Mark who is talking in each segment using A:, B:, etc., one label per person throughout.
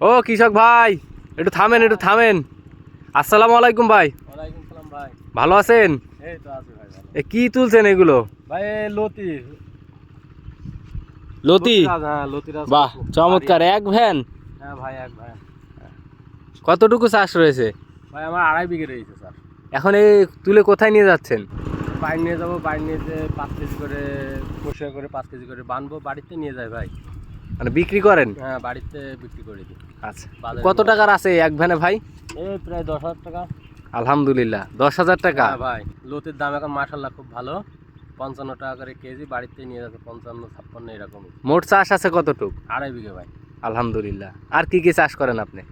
A: ও কৃষক ভাই একটু থামেন একটু থামেন। আসসালামু আলাইকুম ভাই।
B: ভাই।
A: ভালো আছেন? এ কি তুলছেন এগুলো?
B: ভাই লতি। হ্যাঁ
A: বাহ চমৎকার। এক ভ্যান?
B: হ্যাঁ ভাই এক ভাই
A: কতটুকু চাষ রয়েছে?
B: ভাই আমার আড়াই বিঘে রয়েছে স্যার।
A: এখন এই তুলে কোথায় নিয়ে যাচ্ছেন?
B: বাইরে নিয়ে যাব বাইরে নিয়ে যেয়ে পাঁচ কেজি করে পরিষ্কার করে পাঁচ কেজি করে বানবো বাড়িতে নিয়ে যায় ভাই।
A: মানে বিক্রি করেন?
B: হ্যাঁ বাড়িতে বিক্রি করে দিই।
A: আচ্ছা। কত টাকার আছে এক ভ্যানে ভাই?
B: এই প্রায় দশ হাজার টাকা।
A: আলহামদুলিল্লাহ দশ হাজার টাকা?
B: হ্যাঁ ভাই লতির দাম এখন মাসাল্লাহ খুব ভালো। পঞ্চান্ন টাকা করে কেজি বাড়িতে নিয়ে যাচ্ছে পঞ্চান্ন ছাপ্পান্ন এরকমই।
A: মোট চাষ আছে কতটুক?
B: আড়াই বিঘে ভাই।
A: আলহামদুলিল্লাহ। আর কি কি চাষ করেন আপনি?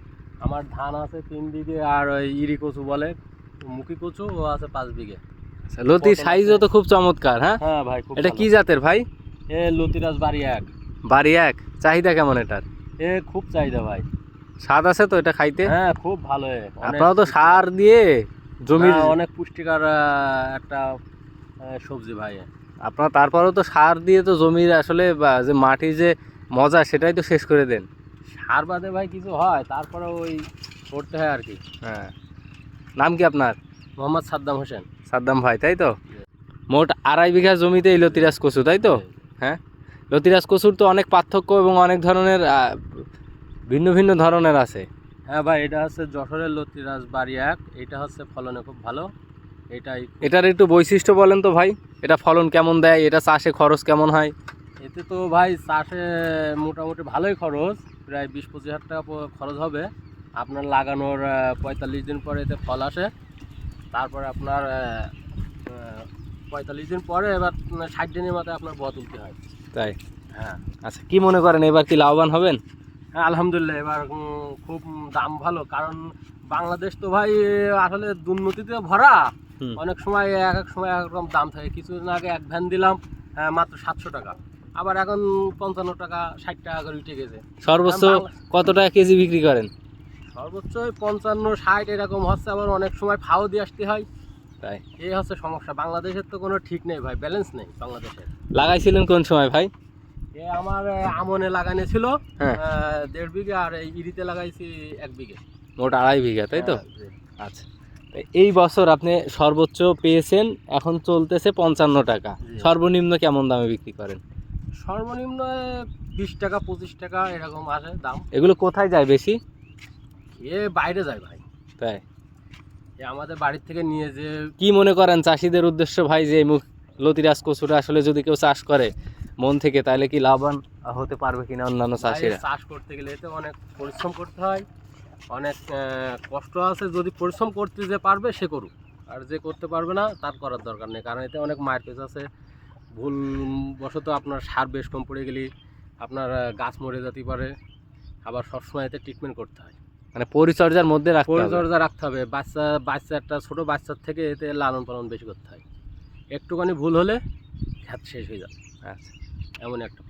B: আমার ধান আছে তিন বিঘে আর ওই ইরি কচু বলে মুখি কচু ও আছে পাঁচ বিঘে।
A: আচ্ছা, লতির
B: পটল
A: সাইজও তো খুব চমৎকার হ্যাঁ?
B: হ্যাঁ ভাই
A: এটা কি জাতের ভাই?
B: এ লতিরাজ বাড়ি এক।
A: বাড়ি এক। চাহিদা কেমন এটার?
B: এ খুব চাহিদা ভাই।
A: স্বাদ আছে তো এটা খাইতে?
B: হ্যাঁ খুব ভালো।
A: আপনারা তো সার দিয়ে জমির
B: হ্যাঁ, অনেক পুষ্টিকর একটা সবজি ভাই।
A: আপনার তারপরেও তো সার দিয়ে তো জমির আসলে যে মাটির যে মজা সেটাই তো শেষ করে দেন।
B: সার বাদে ভাই কিছু হয় তারপরে ওই করতে হয় আর কি।
A: হ্যাঁ। নাম কি আপনার?
B: মোহাম্মদ সাদ্দাম হোসেন।
A: সাদ্দাম ভাই তাই তো? মোট আড়াই বিঘা জমিতে এই লতিরাজ কচু তাই তো? হ্যাঁ? লতিরাজ কচুর তো অনেক পার্থক্য এবং অনেক ধরনের ভিন্ন ভিন্ন ধরনের আছে।
B: হ্যাঁ ভাই এটা হচ্ছে যশোরের লতিরাজ বাড়ি এক এটা হচ্ছে ফলনে খুব ভালো। এটাই
A: এটার একটু বৈশিষ্ট্য বলেন তো ভাই এটা ফলন কেমন দেয় এটা চাষে খরচ কেমন হয়?
B: এতে তো ভাই চাষে মোটামুটি ভালোই খরচ প্রায় বিশ পঁচিশ হাজার টাকা খরচ হবে। আপনার লাগানোর পঁয়তাল্লিশ দিন পরে এতে ফল আসে। তারপরে আপনার পঁয়তাল্লিশ দিন পরে এবার ষাট দিনের মাথায় আপনার বয়া তুলতে হয়।
A: তাই?
B: হ্যাঁ।
A: আচ্ছা কি মনে করেন এবার কি লাভবান হবেন?
B: হ্যাঁ আলহামদুলিল্লাহ এবার খুব দাম ভালো। কারণ বাংলাদেশ তো ভাই আসলে দুর্নীতিতে ভরা। অনেক সময় এক এক সময় এক রকম দাম থাকে। কিছুদিন আগে এক ভ্যান দিলাম আহ, মাত্র সাতশো টাকা। আবার এখন পঞ্চান্ন টাকা ষাট টাকা করে উঠে গেছে।
A: সর্বোচ্চ কত টাকা কেজি বিক্রি করেন?
B: সর্বোচ্চ পঞ্চান্ন ষাট এরকম হচ্ছে। আবার অনেক সময় ফাও দিয়ে আসতে হয়।
A: তাই।
B: এই হচ্ছে সমস্যা। বাংলাদেশের তো কোনো ঠিক নেই ভাই ব্যালেন্স নেই বাংলাদেশের।
A: লাগাইছিলেন কোন সময় ভাই?
B: এ আমার আমনে লাগানো ছিল
A: হ্যাঁ।
B: দেড় বিঘে আর এই ইরিতে লাগাইছি এক বিঘে।
A: মোট আড়াই বিঘা তাই তো?
B: হ্যাঁ,
A: আচ্ছা। এই বছর আপনি সর্বোচ্চ পেয়েছেন এখন চলতেছে পঞ্চান্ন টাকা। সর্বনিম্ন কেমন দামে বিক্রি করেন?
B: সর্বনিম্ন বিশ টাকা পঁচিশ টাকা এরকম আসে দাম।
A: এগুলো কোথায় যায় বেশি?
B: এ বাইরে যায় ভাই।
A: তাই?
B: আমাদের বাড়ির থেকে নিয়ে যে
A: কি মনে করেন চাষিদের উদ্দেশ্য ভাই যে এই মুখ লতিরাজ কচুটা আসলে যদি কেউ চাষ করে মন থেকে তাহলে কি লাভবান হতে পারবে কিনা অন্যান্য চাষিরা?
B: চাষ করতে গেলে এতে অনেক পরিশ্রম করতে হয় অনেক কষ্ট আছে যদি পরিশ্রম করতে যে পারবে সে করুক আর যে করতে পারবে না তার করার দরকার নেই কারণ এতে অনেক মায়ের পেজ আছে ভুল বশত আপনার সার বেশ কম পড়ে গেলে আপনার গাছ মরে যেতে পারে আবার সবসময় এতে ট্রিটমেন্ট করতে হয়।
A: মানে পরিচর্যার মধ্যে রাখতে হবে।
B: পরিচর্যা রাখতে হবে। বাচ্চা বাচ্চাটা একটা ছোটো বাচ্চার থেকে এতে লালন পালন বেশি করতে হয়। একটুখানি ভুল হলে খ্যাত শেষ হয়ে যাবে।
A: আচ্ছা।
B: এমন একটা